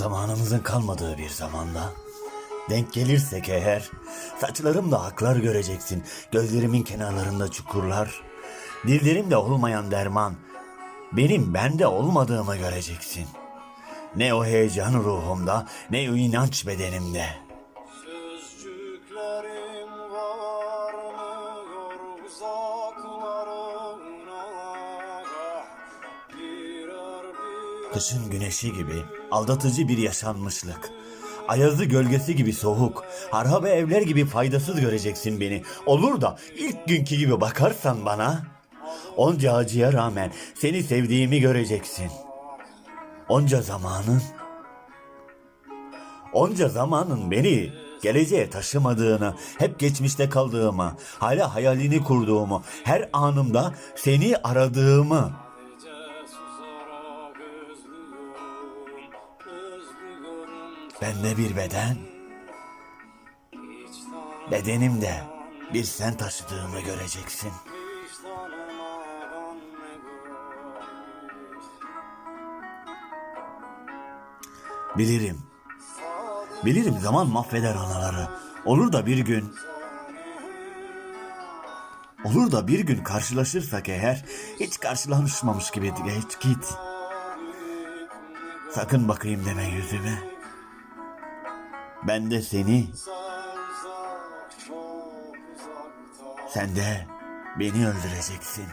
Zamanımızın kalmadığı bir zamanda denk gelirsek eğer saçlarımda aklar göreceksin. Gözlerimin kenarlarında çukurlar. Dillerimde olmayan derman benim bende olmadığımı göreceksin. Ne o heyecan ruhumda ne o inanç bedenimde. Kışın güneşi gibi aldatıcı bir yaşanmışlık. Ayazı gölgesi gibi soğuk, harabe evler gibi faydasız göreceksin beni. Olur da ilk günkü gibi bakarsan bana, onca acıya rağmen seni sevdiğimi göreceksin. Onca zamanın, onca zamanın beni geleceğe taşımadığını, hep geçmişte kaldığımı, hala hayalini kurduğumu, her anımda seni aradığımı, Bende bir beden, bedenimde bir sen taşıdığımı göreceksin. Bilirim. Bilirim zaman mahveder anaları. Olur da bir gün... Olur da bir gün karşılaşırsak eğer hiç karşılaşmamış gibi geç git. Sakın bakayım deme yüzüme. Ben de seni, Sen de beni öldüreceksin.